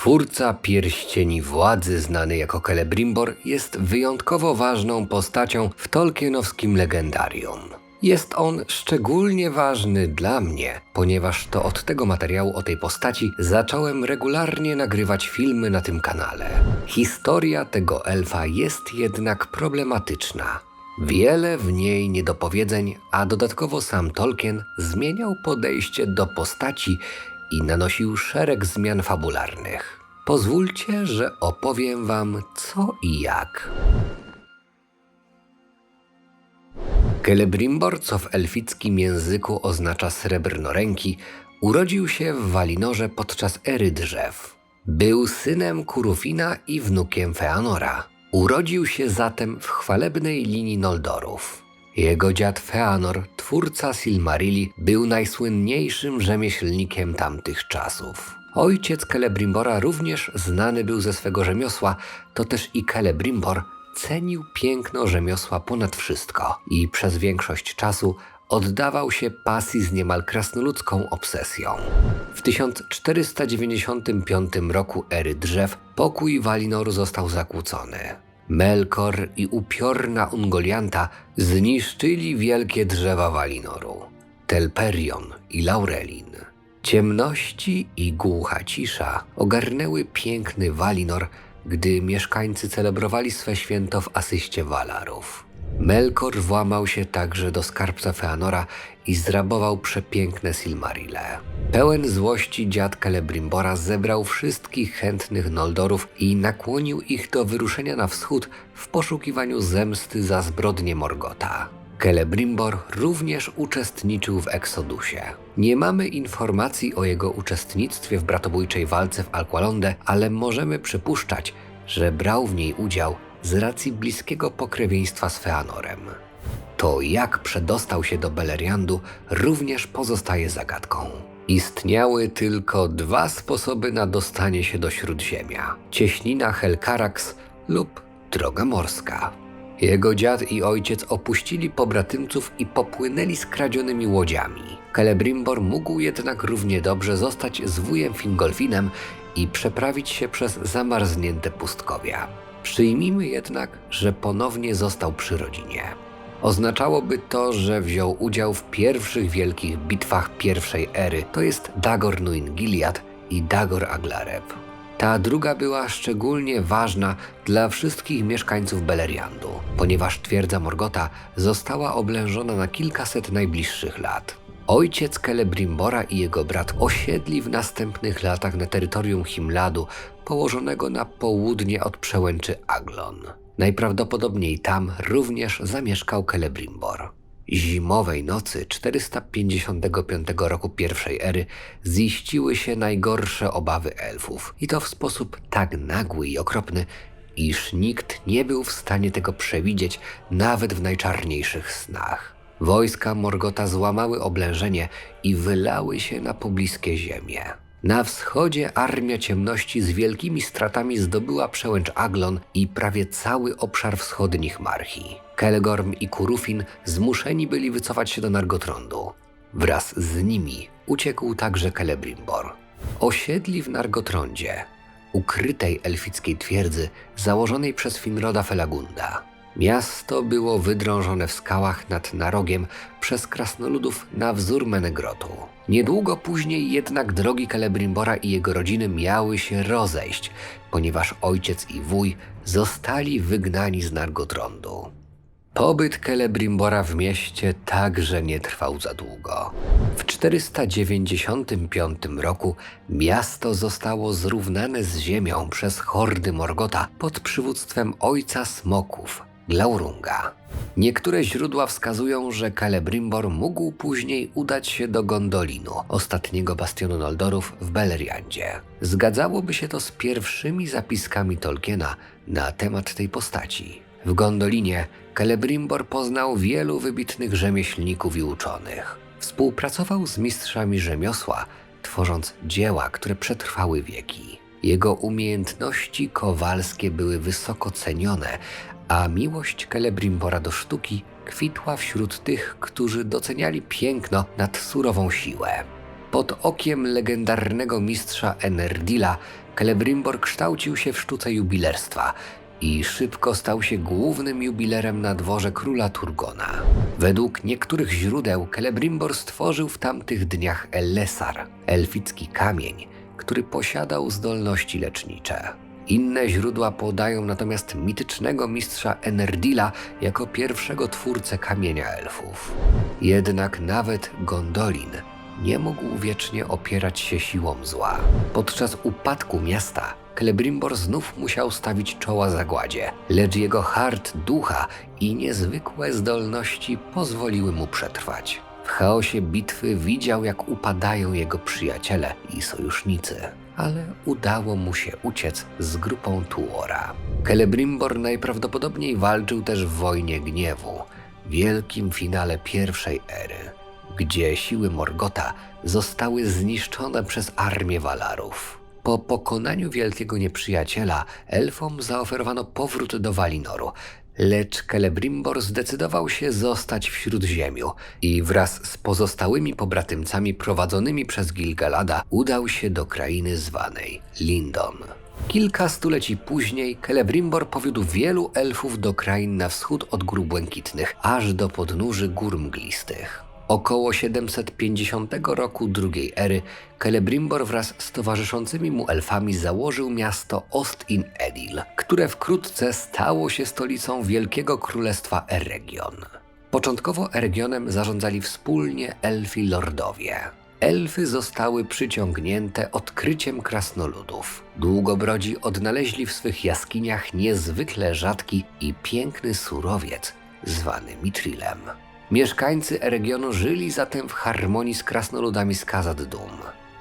Twórca pierścieni władzy, znany jako Celebrimbor, jest wyjątkowo ważną postacią w tolkienowskim legendarium. Jest on szczególnie ważny dla mnie, ponieważ to od tego materiału o tej postaci zacząłem regularnie nagrywać filmy na tym kanale. Historia tego elfa jest jednak problematyczna. Wiele w niej niedopowiedzeń, a dodatkowo sam Tolkien zmieniał podejście do postaci i nanosił szereg zmian fabularnych. Pozwólcie, że opowiem wam co i jak. Celebrimbor, co w elfickim języku oznacza srebrnoręki, urodził się w Walinorze podczas ery drzew. Był synem Kurufina i wnukiem Feanora. Urodził się zatem w chwalebnej linii Noldorów. Jego dziad Feanor, twórca Silmarilli, był najsłynniejszym rzemieślnikiem tamtych czasów. Ojciec Celebrimbora również znany był ze swego rzemiosła, to też i Celebrimbor cenił piękno rzemiosła ponad wszystko i przez większość czasu oddawał się pasji z niemal krasnoludzką obsesją. W 1495 roku ery drzew pokój Walinoru został zakłócony. Melkor i upiorna Ungolianta zniszczyli wielkie drzewa Walinoru. Telperion i Laurelin. Ciemności i głucha cisza ogarnęły piękny Walinor, gdy mieszkańcy celebrowali swe święto w asyście Walarów. Melkor włamał się także do skarbca Feanora i zrabował przepiękne Silmarille. Pełen złości dziad Celebrimbora zebrał wszystkich chętnych Noldorów i nakłonił ich do wyruszenia na wschód w poszukiwaniu zemsty za zbrodnie Morgota. Celebrimbor również uczestniczył w Eksodusie. Nie mamy informacji o jego uczestnictwie w bratobójczej walce w Alqualonde, ale możemy przypuszczać, że brał w niej udział z racji bliskiego pokrewieństwa z Feanorem. To jak przedostał się do Beleriandu również pozostaje zagadką. Istniały tylko dwa sposoby na dostanie się do Śródziemia: cieśnina Helcarax lub droga morska. Jego dziad i ojciec opuścili pobratymców i popłynęli skradzionymi łodziami. Celebrimbor mógł jednak równie dobrze zostać z wujem Fingolfinem i przeprawić się przez zamarznięte pustkowia. Przyjmijmy jednak, że ponownie został przy rodzinie. Oznaczałoby to, że wziął udział w pierwszych wielkich bitwach pierwszej ery, to jest Dagor Nuin Gilead i Dagor Aglareb. Ta druga była szczególnie ważna dla wszystkich mieszkańców Beleriandu, ponieważ twierdza Morgota została oblężona na kilkaset najbliższych lat. Ojciec Celebrimbora i jego brat osiedli w następnych latach na terytorium Himladu, położonego na południe od przełęczy Aglon. Najprawdopodobniej tam również zamieszkał Celebrimbor. Zimowej nocy 455 roku pierwszej ery ziściły się najgorsze obawy elfów i to w sposób tak nagły i okropny, iż nikt nie był w stanie tego przewidzieć nawet w najczarniejszych snach. Wojska Morgota złamały oblężenie i wylały się na pobliskie ziemie. Na wschodzie armia ciemności z wielkimi stratami zdobyła przełęcz Aglon i prawie cały obszar wschodnich Marchi. Kelegorm i Kurufin zmuszeni byli wycofać się do Nargotrondu. Wraz z nimi uciekł także Celebrimbor. Osiedli w Nargotrondzie, ukrytej elfickiej twierdzy założonej przez Finroda Felagunda. Miasto było wydrążone w skałach nad Narogiem przez krasnoludów na wzór Menegrotu. Niedługo później jednak drogi Celebrimbora i jego rodziny miały się rozejść, ponieważ ojciec i wuj zostali wygnani z Nargotrondu. Pobyt Celebrimbora w mieście także nie trwał za długo. W 495 roku miasto zostało zrównane z ziemią przez hordy Morgota pod przywództwem ojca smoków, Glaurunga. Niektóre źródła wskazują, że Celebrimbor mógł później udać się do Gondolinu, ostatniego bastionu Noldorów w Beleriandzie. Zgadzałoby się to z pierwszymi zapiskami Tolkiena na temat tej postaci. W Gondolinie Celebrimbor poznał wielu wybitnych rzemieślników i uczonych. Współpracował z mistrzami rzemiosła, tworząc dzieła, które przetrwały wieki. Jego umiejętności kowalskie były wysoko cenione, a miłość Celebrimbora do sztuki kwitła wśród tych, którzy doceniali piękno nad surową siłę. Pod okiem legendarnego mistrza Enerdila Celebrimbor kształcił się w sztuce jubilerstwa i szybko stał się głównym jubilerem na dworze króla Turgona. Według niektórych źródeł Celebrimbor stworzył w tamtych dniach Ellesar, elficki kamień, który posiadał zdolności lecznicze. Inne źródła podają natomiast mitycznego mistrza Enerdila jako pierwszego twórcę kamienia elfów. Jednak nawet Gondolin nie mógł wiecznie opierać się siłom zła. Podczas upadku miasta Celebrimbor znów musiał stawić czoła zagładzie, lecz jego hart ducha i niezwykłe zdolności pozwoliły mu przetrwać. W chaosie bitwy widział, jak upadają jego przyjaciele i sojusznicy, ale udało mu się uciec z grupą Tuora. Celebrimbor najprawdopodobniej walczył też w wojnie gniewu, wielkim finale pierwszej ery, gdzie siły Morgota zostały zniszczone przez armię Walarów. Po pokonaniu wielkiego nieprzyjaciela, elfom zaoferowano powrót do Walinoru, lecz Celebrimbor zdecydował się zostać w Śródziemiu i wraz z pozostałymi pobratymcami prowadzonymi przez Gilgalada udał się do krainy zwanej Lindon. Kilka stuleci później Celebrimbor powiódł wielu elfów do krain na wschód od Gór Błękitnych, aż do podnóży Gór Mglistych. Około 750 roku drugiej ery Celebrimbor wraz z towarzyszącymi mu elfami założył miasto Ost-in-Edil, które wkrótce stało się stolicą Wielkiego Królestwa Eregion. Początkowo Eregionem zarządzali wspólnie elfi lordowie. Elfy zostały przyciągnięte odkryciem krasnoludów. Długobrodzi odnaleźli w swych jaskiniach niezwykle rzadki i piękny surowiec zwany Mitrilem. Mieszkańcy regionu żyli zatem w harmonii z krasnoludami z Khazad-dûm.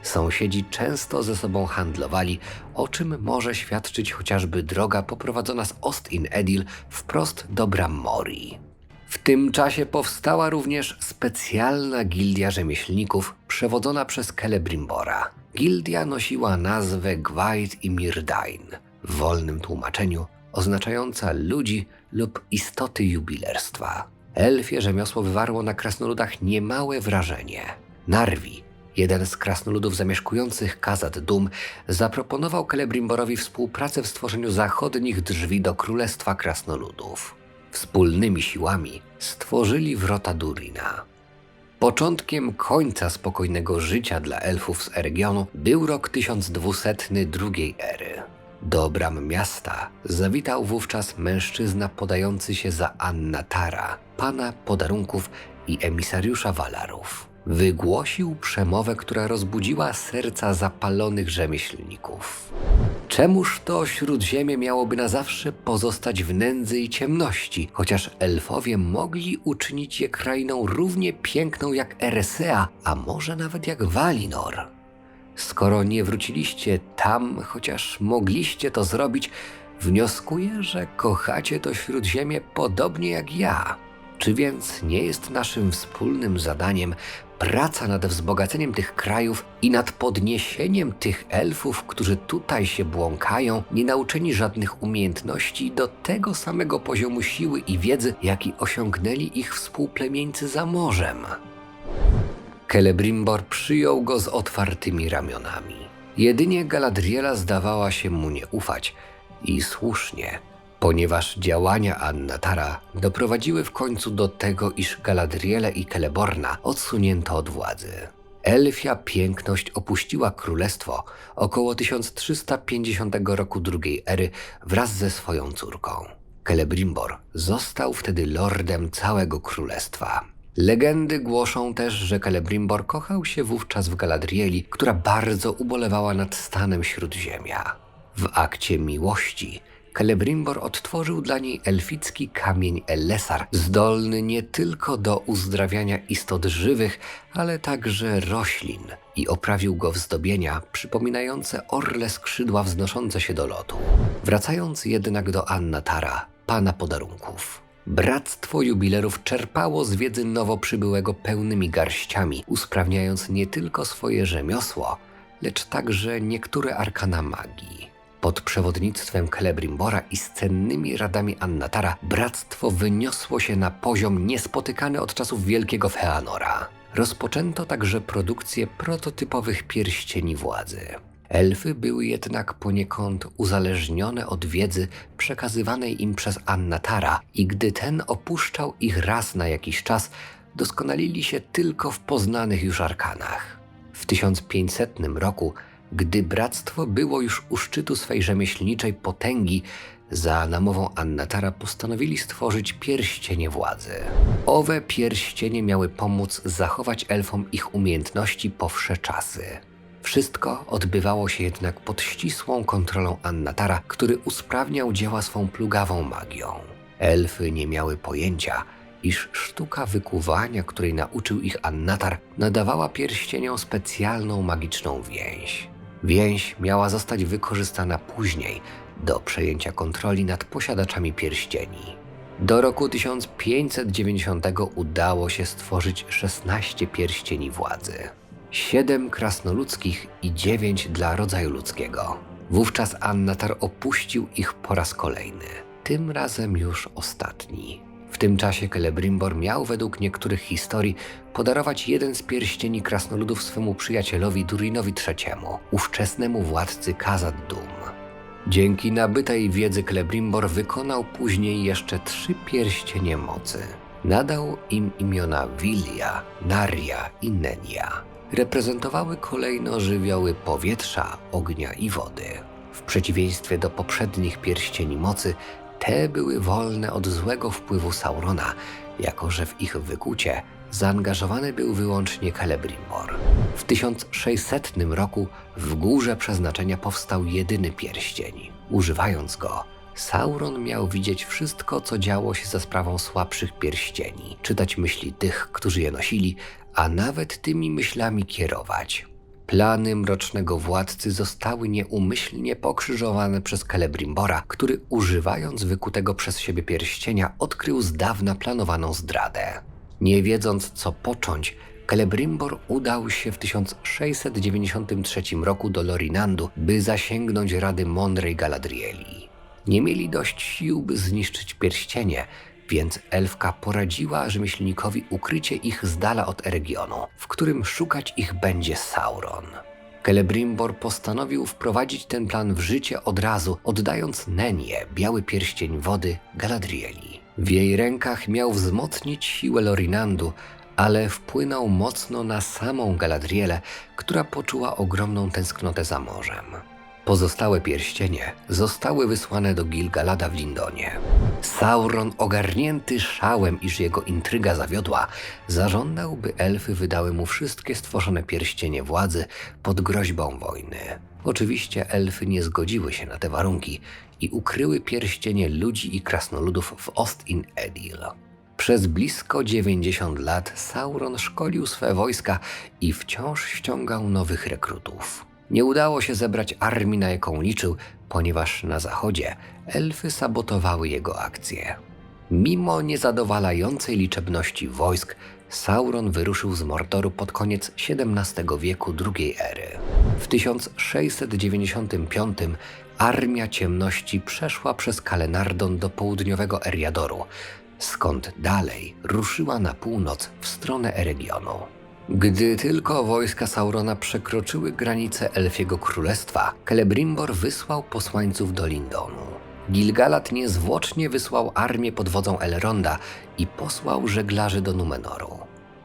Sąsiedzi często ze sobą handlowali, o czym może świadczyć chociażby droga poprowadzona z Ost-in-Edil wprost do Bram Mori. W tym czasie powstała również specjalna gildia rzemieślników przewodzona przez Celebrimbora. Gildia nosiła nazwę Gwaid i Mirdain, w wolnym tłumaczeniu oznaczająca ludzi lub istoty jubilerstwa. Elfie rzemiosło wywarło na krasnoludach niemałe wrażenie. Narwi, jeden z krasnoludów zamieszkujących Kazad Dum, zaproponował Celebrimborowi współpracę w stworzeniu zachodnich drzwi do Królestwa Krasnoludów. Wspólnymi siłami stworzyli wrota Durina. Początkiem końca spokojnego życia dla elfów z regionu był rok 1200 drugiej ery. Do bram miasta zawitał wówczas mężczyzna podający się za Annatara, pana podarunków i emisariusza Walarów. Wygłosił przemowę, która rozbudziła serca zapalonych rzemieślników. Czemuż to śródziemie miałoby na zawsze pozostać w nędzy i ciemności, chociaż elfowie mogli uczynić je krainą równie piękną jak Eresea, a może nawet jak Valinor? Skoro nie wróciliście tam, chociaż mogliście to zrobić, wnioskuję, że kochacie to śródziemie podobnie jak ja. Czy więc nie jest naszym wspólnym zadaniem praca nad wzbogaceniem tych krajów i nad podniesieniem tych elfów, którzy tutaj się błąkają, nie nauczeni żadnych umiejętności do tego samego poziomu siły i wiedzy, jaki osiągnęli ich współplemieńcy za morzem? Celebrimbor przyjął go z otwartymi ramionami. Jedynie Galadriela zdawała się mu nie ufać i słusznie, ponieważ działania Annatara doprowadziły w końcu do tego, iż Galadriele i Celeborna odsunięto od władzy. Elfia piękność opuściła królestwo około 1350 roku drugiej ery wraz ze swoją córką. Celebrimbor został wtedy lordem całego królestwa. Legendy głoszą też, że Celebrimbor kochał się wówczas w Galadrieli, która bardzo ubolewała nad stanem Śródziemia. W akcie miłości Celebrimbor odtworzył dla niej elficki kamień Ellesar, zdolny nie tylko do uzdrawiania istot żywych, ale także roślin i oprawił go w zdobienia przypominające orle skrzydła wznoszące się do lotu. Wracając jednak do Annatara, pana podarunków. Bractwo jubilerów czerpało z wiedzy nowo przybyłego pełnymi garściami, usprawniając nie tylko swoje rzemiosło, lecz także niektóre arkana magii. Pod przewodnictwem Celebrimbora i z cennymi radami Annatara bractwo wyniosło się na poziom niespotykany od czasów Wielkiego Feanora. Rozpoczęto także produkcję prototypowych pierścieni władzy. Elfy były jednak poniekąd uzależnione od wiedzy przekazywanej im przez Annatara i gdy ten opuszczał ich raz na jakiś czas, doskonalili się tylko w poznanych już arkanach. W 1500 roku, gdy bractwo było już u szczytu swej rzemieślniczej potęgi, za namową Annatara postanowili stworzyć pierścienie władzy. Owe pierścienie miały pomóc zachować elfom ich umiejętności po wsze czasy. Wszystko odbywało się jednak pod ścisłą kontrolą Annatara, który usprawniał dzieła swą plugawą magią. Elfy nie miały pojęcia, iż sztuka wykuwania, której nauczył ich Annatar, nadawała pierścieniom specjalną magiczną więź. Więź miała zostać wykorzystana później do przejęcia kontroli nad posiadaczami pierścieni. Do roku 1590 udało się stworzyć 16 pierścieni władzy. 7 krasnoludzkich i 9 dla rodzaju ludzkiego. Wówczas Annatar opuścił ich po raz kolejny, tym razem już ostatni. W tym czasie Celebrimbor miał według niektórych historii podarować jeden z pierścieni krasnoludów swemu przyjacielowi Durinowi III, ówczesnemu władcy Khazad-dûm. Dzięki nabytej wiedzy Celebrimbor wykonał później jeszcze trzy pierścienie mocy. Nadał im imiona Vilia, Naria i Nenia. Reprezentowały kolejno żywioły powietrza, ognia i wody. W przeciwieństwie do poprzednich pierścieni mocy, te były wolne od złego wpływu Saurona, jako że w ich wykucie zaangażowany był wyłącznie Celebrimbor. W 1600 roku w górze przeznaczenia powstał jedyny pierścień. Używając go, Sauron miał widzieć wszystko, co działo się za sprawą słabszych pierścieni, czytać myśli tych, którzy je nosili, a nawet tymi myślami kierować. Plany mrocznego władcy zostały nieumyślnie pokrzyżowane przez Celebrimbora, który używając wykutego przez siebie pierścienia odkrył z dawna planowaną zdradę. Nie wiedząc co począć, Celebrimbor udał się w 1693 roku do Lorinandu, by zasięgnąć rady mądrej Galadrieli. Nie mieli dość sił, by zniszczyć pierścienie, więc elfka poradziła rzemieślnikowi ukrycie ich z dala od regionu, w którym szukać ich będzie Sauron. Celebrimbor postanowił wprowadzić ten plan w życie od razu, oddając Nenię, biały pierścień wody, Galadrieli. W jej rękach miał wzmocnić siłę Lorinandu, ale wpłynął mocno na samą Galadrielę, która poczuła ogromną tęsknotę za morzem. Pozostałe pierścienie zostały wysłane do Gilgalada w Lindonie. Sauron, ogarnięty szałem, iż jego intryga zawiodła, zażądał, by elfy wydały mu wszystkie stworzone pierścienie władzy pod groźbą wojny. Oczywiście elfy nie zgodziły się na te warunki i ukryły pierścienie ludzi i krasnoludów w Ost-in Edil. Przez blisko 90 lat Sauron szkolił swe wojska i wciąż ściągał nowych rekrutów. Nie udało się zebrać armii, na jaką liczył, ponieważ na zachodzie elfy sabotowały jego akcje. Mimo niezadowalającej liczebności wojsk, Sauron wyruszył z Mordoru pod koniec XVII wieku II ery. W 1695 armia ciemności przeszła przez Kalenardon do południowego Eriadoru, skąd dalej ruszyła na północ w stronę Eregionu. Gdy tylko wojska Saurona przekroczyły granice Elfiego Królestwa, Celebrimbor wysłał posłańców do Lindonu. Gilgalad niezwłocznie wysłał armię pod wodzą Elronda i posłał żeglarzy do Numenoru.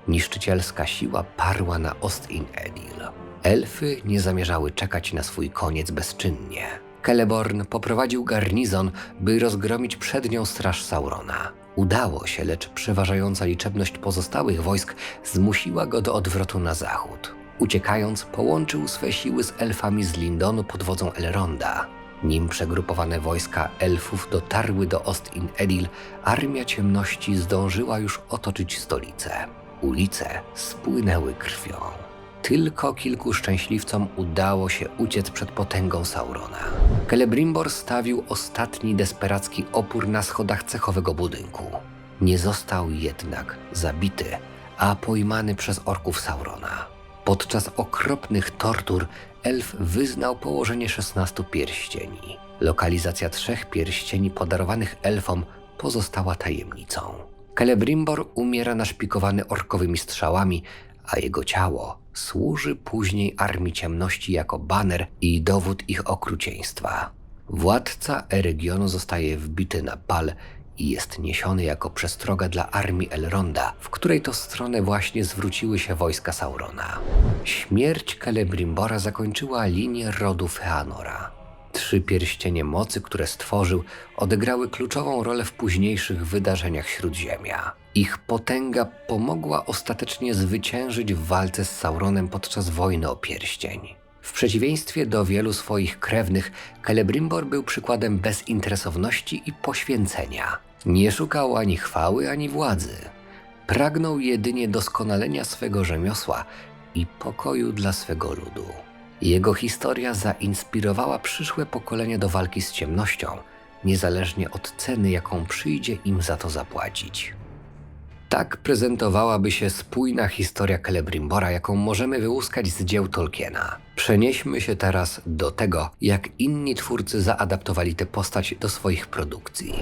Niszczycielska siła parła na Ost-in Edil. Elfy nie zamierzały czekać na swój koniec bezczynnie. Celeborn poprowadził garnizon, by rozgromić przednią straż Saurona. Udało się, lecz przeważająca liczebność pozostałych wojsk zmusiła go do odwrotu na zachód. Uciekając, połączył swe siły z elfami z Lindonu pod wodzą Elronda. Nim przegrupowane wojska elfów dotarły do Ost-in Edil, armia ciemności zdążyła już otoczyć stolicę. Ulice spłynęły krwią. Tylko kilku szczęśliwcom udało się uciec przed potęgą Saurona. Celebrimbor stawił ostatni desperacki opór na schodach cechowego budynku. Nie został jednak zabity, a pojmany przez orków Saurona. Podczas okropnych tortur elf wyznał położenie 16 pierścieni. Lokalizacja trzech pierścieni podarowanych elfom pozostała tajemnicą. Celebrimbor umiera naszpikowany orkowymi strzałami, a jego ciało służy później Armii Ciemności jako baner i dowód ich okrucieństwa. Władca Eregionu zostaje wbity na pal i jest niesiony jako przestroga dla armii Elronda, w której to stronę właśnie zwróciły się wojska Saurona. Śmierć Celebrimbora zakończyła linię rodu Feanora. Trzy pierścienie mocy, które stworzył, odegrały kluczową rolę w późniejszych wydarzeniach Śródziemia. Ich potęga pomogła ostatecznie zwyciężyć w walce z Sauronem podczas wojny o pierścień. W przeciwieństwie do wielu swoich krewnych, Celebrimbor był przykładem bezinteresowności i poświęcenia. Nie szukał ani chwały, ani władzy. Pragnął jedynie doskonalenia swego rzemiosła i pokoju dla swego ludu. Jego historia zainspirowała przyszłe pokolenia do walki z ciemnością, niezależnie od ceny, jaką przyjdzie im za to zapłacić. Tak prezentowałaby się spójna historia Celebrimbora, jaką możemy wyłuskać z dzieł Tolkiena. Przenieśmy się teraz do tego, jak inni twórcy zaadaptowali tę postać do swoich produkcji.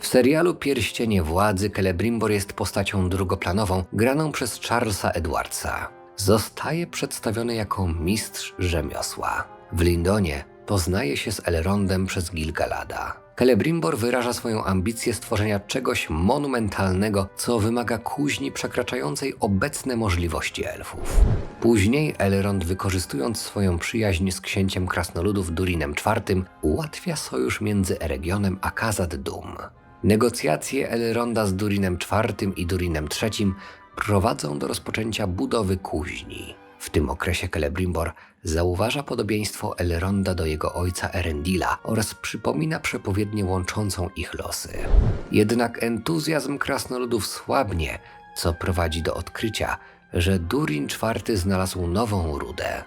W serialu Pierścienie Władzy Celebrimbor jest postacią drugoplanową, graną przez Charlesa Edwardsa. Zostaje przedstawiony jako mistrz rzemiosła. W Lindonie poznaje się z Elrondem przez Gilgalada. Celebrimbor wyraża swoją ambicję stworzenia czegoś monumentalnego, co wymaga kuźni przekraczającej obecne możliwości elfów. Później Elrond, wykorzystując swoją przyjaźń z księciem krasnoludów Durinem IV, ułatwia sojusz między Eregionem a Khazad Dum. Negocjacje Elronda z Durinem IV i Durinem III prowadzą do rozpoczęcia budowy kuźni. W tym okresie Celebrimbor zauważa podobieństwo Elronda do jego ojca Erendila oraz przypomina przepowiednię łączącą ich losy. Jednak entuzjazm krasnoludów słabnie, co prowadzi do odkrycia, że Durin IV znalazł nową rudę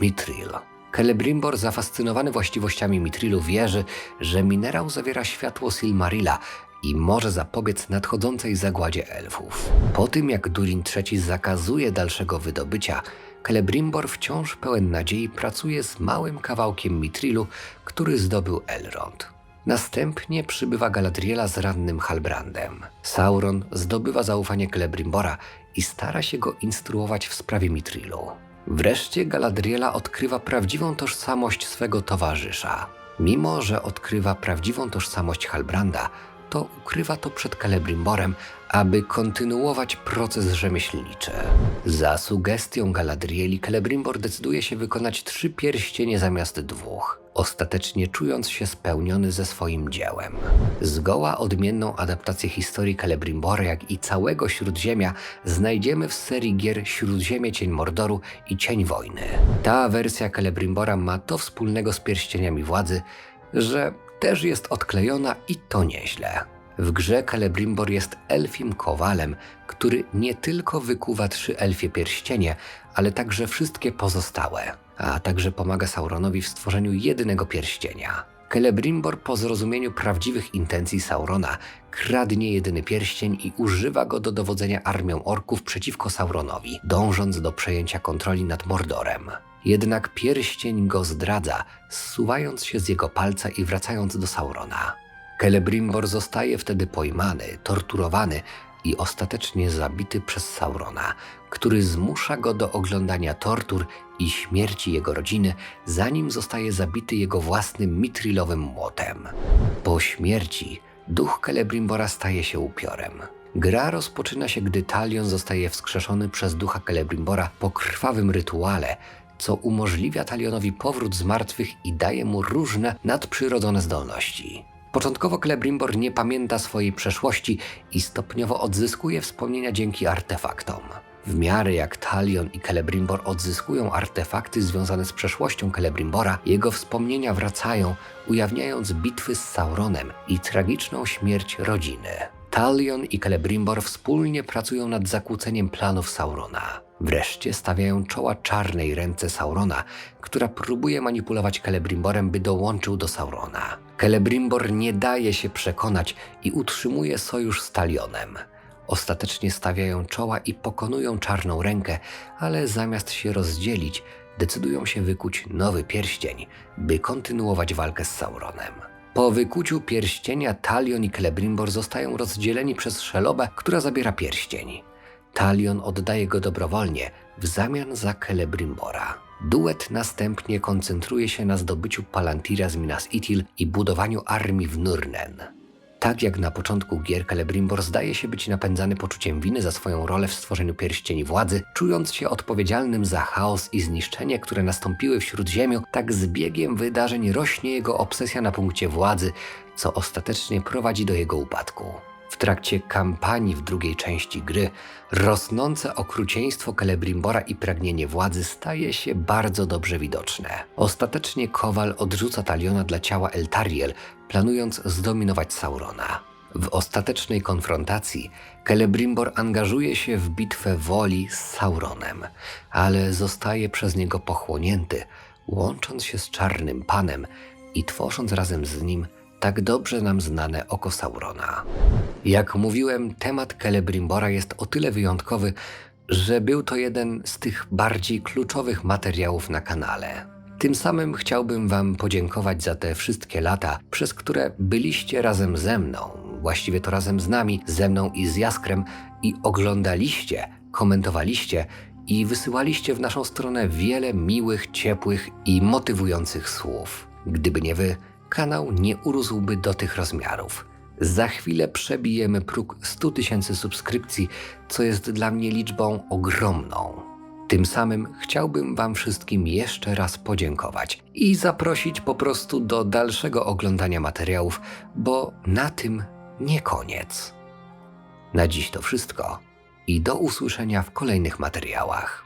Mithril. Celebrimbor, zafascynowany właściwościami Mitrilu, wierzy, że minerał zawiera światło Silmarilla i może zapobiec nadchodzącej zagładzie elfów. Po tym, jak Durin III zakazuje dalszego wydobycia, Celebrimbor wciąż pełen nadziei pracuje z małym kawałkiem Mitrilu, który zdobył Elrond. Następnie przybywa Galadriela z rannym Halbrandem. Sauron zdobywa zaufanie Celebrimbora i stara się go instruować w sprawie Mitrilu. Wreszcie Galadriela odkrywa prawdziwą tożsamość swego towarzysza. Mimo, że odkrywa prawdziwą tożsamość Halbranda, to ukrywa to przed Celebrimborem, aby kontynuować proces rzemieślniczy. Za sugestią Galadrieli Celebrimbor decyduje się wykonać trzy pierścienie zamiast dwóch, ostatecznie czując się spełniony ze swoim dziełem. Zgoła odmienną adaptację historii Celebrimbora, jak i całego Śródziemia znajdziemy w serii gier Śródziemie Cień Mordoru i Cień Wojny. Ta wersja Celebrimbora ma to wspólnego z pierścieniami władzy, że też jest odklejona i to nieźle. W grze Celebrimbor jest elfim kowalem, który nie tylko wykuwa trzy elfie pierścienie, ale także wszystkie pozostałe, a także pomaga Sauronowi w stworzeniu jedynego pierścienia. Celebrimbor po zrozumieniu prawdziwych intencji Saurona kradnie jedyny pierścień i używa go do dowodzenia armią orków przeciwko Sauronowi, dążąc do przejęcia kontroli nad Mordorem. Jednak pierścień go zdradza, zsuwając się z jego palca i wracając do Saurona. Celebrimbor zostaje wtedy pojmany, torturowany i ostatecznie zabity przez Saurona, który zmusza go do oglądania tortur i śmierci jego rodziny, zanim zostaje zabity jego własnym mitrilowym młotem. Po śmierci duch Celebrimbora staje się upiorem. Gra rozpoczyna się, gdy Talion zostaje wskrzeszony przez ducha Celebrimbora po krwawym rytuale, co umożliwia Talionowi powrót z martwych i daje mu różne nadprzyrodzone zdolności. Początkowo Celebrimbor nie pamięta swojej przeszłości i stopniowo odzyskuje wspomnienia dzięki artefaktom. W miarę jak Talion i Celebrimbor odzyskują artefakty związane z przeszłością Celebrimbora, jego wspomnienia wracają, ujawniając bitwy z Sauronem i tragiczną śmierć rodziny. Talion i Celebrimbor wspólnie pracują nad zakłóceniem planów Saurona. Wreszcie stawiają czoła czarnej ręce Saurona, która próbuje manipulować Celebrimborem, by dołączył do Saurona. Celebrimbor nie daje się przekonać i utrzymuje sojusz z Talionem. Ostatecznie stawiają czoła i pokonują czarną rękę, ale zamiast się rozdzielić, decydują się wykuć nowy pierścień, by kontynuować walkę z Sauronem. Po wykuciu pierścienia Talion i Celebrimbor zostają rozdzieleni przez Szelobę, która zabiera pierścień. Talion oddaje go dobrowolnie w zamian za Celebrimbora. Duet następnie koncentruje się na zdobyciu Palantira z Minas Ithil i budowaniu armii w Nurnen. Tak jak na początku gier Celebrimbor zdaje się być napędzany poczuciem winy za swoją rolę w stworzeniu pierścieni władzy, czując się odpowiedzialnym za chaos i zniszczenie, które nastąpiły w Śródziemiu, tak z biegiem wydarzeń rośnie jego obsesja na punkcie władzy, co ostatecznie prowadzi do jego upadku. W trakcie kampanii w drugiej części gry rosnące okrucieństwo Celebrimbora i pragnienie władzy staje się bardzo dobrze widoczne. Ostatecznie Kowal odrzuca Taliona dla ciała Eltariel, planując zdominować Saurona. W ostatecznej konfrontacji Celebrimbor angażuje się w bitwę woli z Sauronem, ale zostaje przez niego pochłonięty, łącząc się z Czarnym Panem i tworząc razem z nim tak dobrze nam znane oko Saurona. Jak mówiłem, temat Celebrimbora jest o tyle wyjątkowy, że był to jeden z tych bardziej kluczowych materiałów na kanale. Tym samym chciałbym Wam podziękować za te wszystkie lata, przez które byliście razem ze mną, właściwie to razem z nami, ze mną i z Jaskrem, i oglądaliście, komentowaliście i wysyłaliście w naszą stronę wiele miłych, ciepłych i motywujących słów. Gdyby nie Wy, kanał nie urósłby do tych rozmiarów. Za chwilę przebijemy próg 100 tysięcy subskrypcji, co jest dla mnie liczbą ogromną. Tym samym chciałbym Wam wszystkim jeszcze raz podziękować i zaprosić po prostu do dalszego oglądania materiałów, bo na tym nie koniec. Na dziś to wszystko i do usłyszenia w kolejnych materiałach.